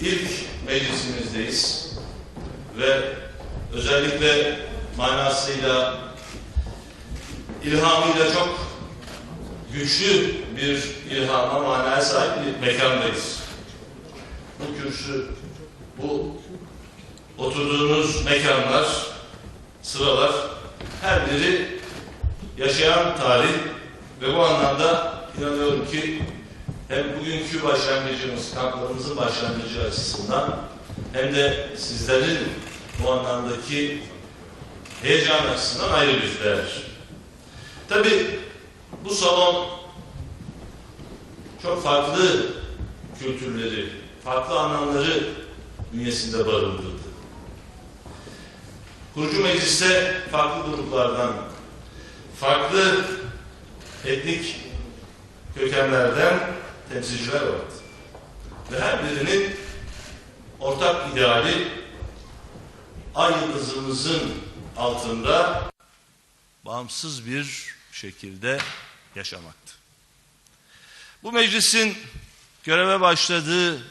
ilk meclisimizdeyiz ve özellikle manasıyla, ilhamıyla çok güçlü bir ilhama, manaya sahip bir mekandayız. Bu kürsü, bu oturduğunuz mekanlar, sıralar her biri yaşayan tarih ve bu anlamda inanıyorum ki hem bugünkü başlangıcımız, kamplarımızın başlangıcı açısından hem de sizlerin bu anlamdaki heyecan açısından ayrı bir değer. Tabi bu salon çok farklı kültürleri, farklı anlamları bünyesinde barındırdı. Kurucu mecliste farklı gruplardan, farklı etnik kökenlerden temsilciler vardı. Ve her birinin ortak ideali ay yıldızımızın altında bağımsız bir şekilde yaşamaktı. Bu meclisin göreve başladığı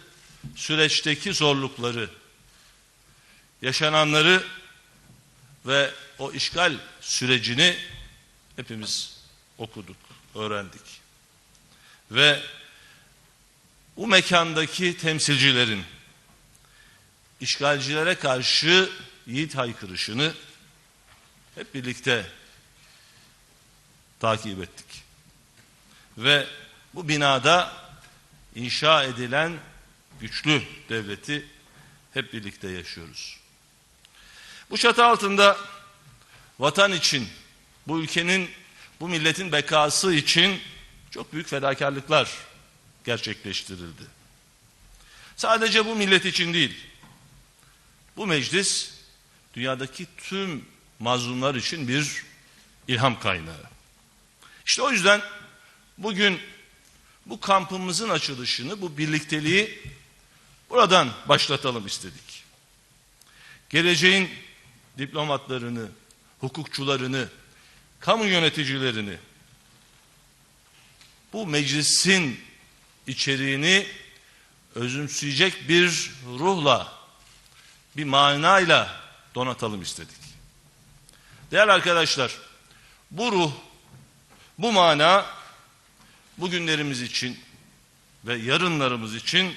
süreçteki zorlukları, yaşananları ve o işgal sürecini hepimiz okuduk, öğrendik. Ve bu mekandaki temsilcilerin işgalcilere karşı yiğit haykırışını hep birlikte takip ettik. Ve bu binada inşa edilen güçlü devleti hep birlikte yaşıyoruz. Bu çatı altında vatan için, bu ülkenin, bu milletin bekası için çok büyük fedakarlıklar gerçekleştirildi. Sadece bu millet için değil, bu meclis dünyadaki tüm mazlumlar için bir ilham kaynağı. İşte o yüzden bugün bu kampımızın açılışını, bu birlikteliği buradan başlatalım istedik. Geleceğin diplomatlarını, hukukçularını, kamu yöneticilerini bu meclisin içeriğini özümseyecek bir ruhla, bir manayla donatalım istedik. Değerli arkadaşlar, bu ruh, bu mana bugünlerimiz için ve yarınlarımız için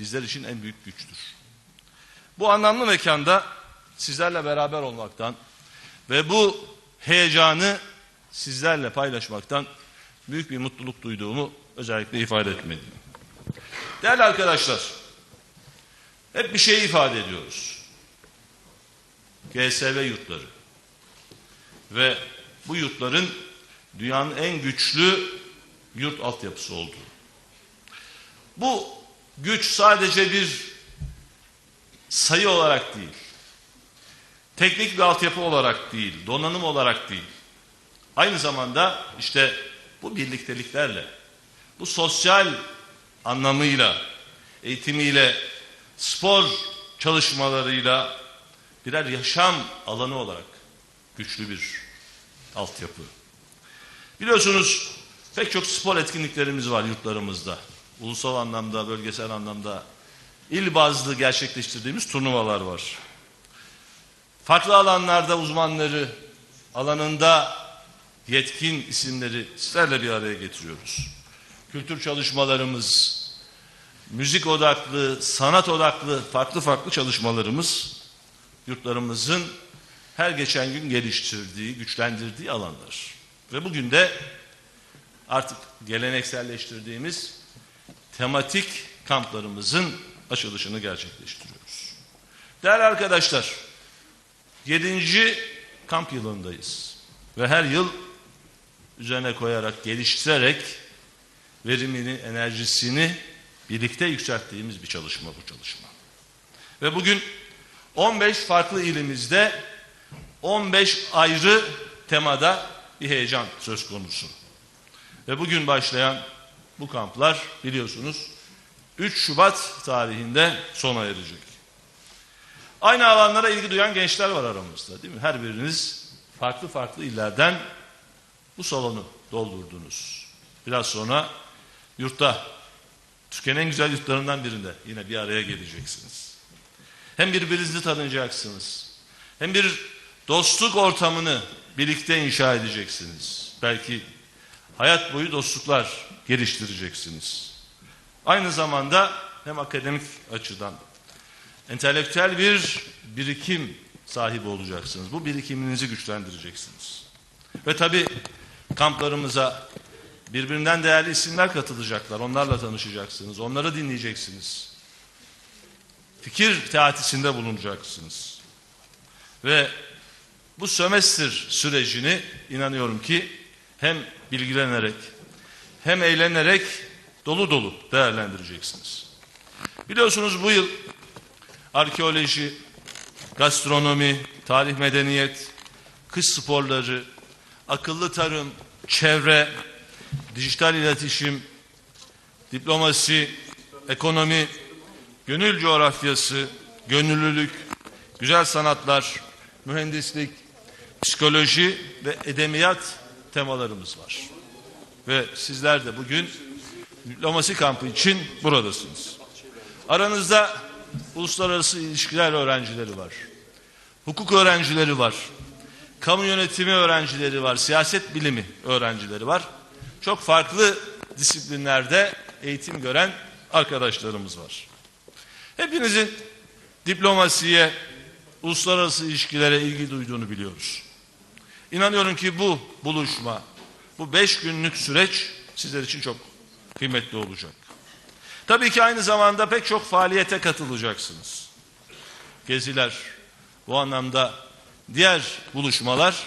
bizler için en büyük güçtür. Bu anlamlı mekanda sizlerle beraber olmaktan ve bu heyecanı sizlerle paylaşmaktan büyük bir mutluluk duyduğumu özellikle ifade etmeliyim. Değerli arkadaşlar, hep bir şey ifade ediyoruz. GSV yurtları ve bu yurtların dünyanın en güçlü yurt altyapısı olduğu. Bu güç sadece bir sayı olarak değil, teknik bir altyapı olarak değil, donanım olarak değil. Aynı zamanda işte bu birlikteliklerle, bu sosyal anlamıyla, eğitimiyle, spor çalışmalarıyla birer yaşam alanı olarak güçlü bir altyapı. Biliyorsunuz pek çok spor etkinliklerimiz var yurtlarımızda. Ulusal anlamda, bölgesel anlamda il bazlı gerçekleştirdiğimiz turnuvalar var. Farklı alanlarda uzmanları, alanında yetkin isimleri sizlerle bir araya getiriyoruz. Kültür çalışmalarımız, müzik odaklı, sanat odaklı farklı farklı çalışmalarımız yurtlarımızın her geçen gün geliştirdiği, güçlendirdiği alanlar. Ve bugün de artık gelenekselleştirdiğimiz tematik kamplarımızın açılışını gerçekleştiriyoruz. Değerli arkadaşlar, 7. kamp yılındayız. Ve her yıl üzerine koyarak, geliştirerek verimini, enerjisini birlikte yükselttiğimiz bir çalışma bu çalışma. Ve bugün 15 farklı ilimizde 15 ayrı temada bir heyecan söz konusu. Ve bugün başlayan bu kamplar biliyorsunuz 3 Şubat tarihinde sona erecek. Aynı alanlara ilgi duyan gençler var aramızda değil mi? Her biriniz farklı farklı illerden bu salonu doldurdunuz. Biraz sonra yurtta Türkiye'nin en güzel yurtlarından birinde yine bir araya geleceksiniz. Hem birbirinizi tanıyacaksınız. Hem bir dostluk ortamını birlikte inşa edeceksiniz. Belki hayat boyu dostluklar geliştireceksiniz. Aynı zamanda hem akademik açıdan entelektüel bir birikim sahibi olacaksınız. Bu birikiminizi güçlendireceksiniz. Ve tabi kamplarımıza birbirinden değerli isimler katılacaklar. Onlarla tanışacaksınız. Onları dinleyeceksiniz. Fikir teatisinde bulunacaksınız. Ve bu sömestr sürecini inanıyorum ki hem bilgilenerek hem eğlenerek dolu dolu değerlendireceksiniz. Biliyorsunuz bu yıl arkeoloji, gastronomi, tarih medeniyet, kış sporları, akıllı tarım, çevre, dijital iletişim, diplomasi, ekonomi, gönül coğrafyası, gönüllülük, güzel sanatlar, mühendislik, psikoloji ve edebiyat temalarımız var. Ve sizler de bugün diplomasi kampı için buradasınız. Aranızda uluslararası ilişkiler öğrencileri var. Hukuk öğrencileri var. Kamu yönetimi öğrencileri var. Siyaset bilimi öğrencileri var. Çok farklı disiplinlerde eğitim gören arkadaşlarımız var. Hepinizin diplomasiye, uluslararası ilişkilere ilgi duyduğunu biliyoruz. İnanıyorum ki bu buluşma, bu beş günlük süreç sizler için çok kıymetli olacak. Tabii ki aynı zamanda pek çok faaliyete katılacaksınız. Geziler, bu anlamda diğer buluşmalar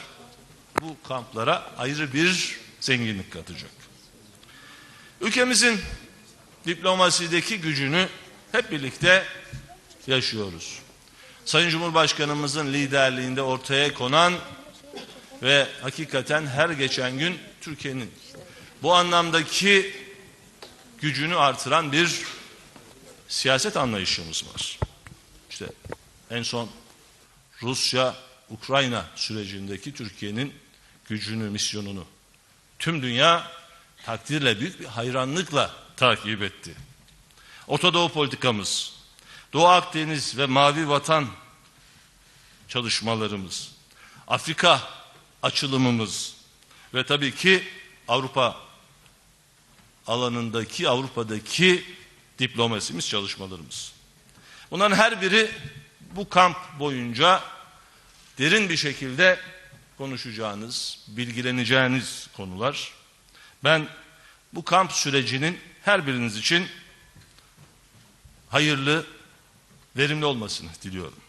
bu kamplara ayrı bir zenginlik katacak. Ülkemizin diplomasideki gücünü hep birlikte yaşıyoruz. Sayın Cumhurbaşkanımızın liderliğinde ortaya konan ve hakikaten her geçen gün Türkiye'nin bu anlamdaki gücünü artıran bir siyaset anlayışımız var. İşte en son Rusya Ukrayna sürecindeki Türkiye'nin gücünü, misyonunu tüm dünya takdirle büyük bir hayranlıkla takip etti. Orta Doğu politikamız, Doğu Akdeniz ve Mavi Vatan çalışmalarımız, Afrika açılımımız ve tabii ki Avrupa alanındaki Avrupa'daki diplomasimiz çalışmalarımız. Bunların her biri bu kamp boyunca derin bir şekilde konuşacağınız, bilgileneceğiniz konular. Ben bu kamp sürecinin her biriniz için hayırlı, verimli olmasını diliyorum.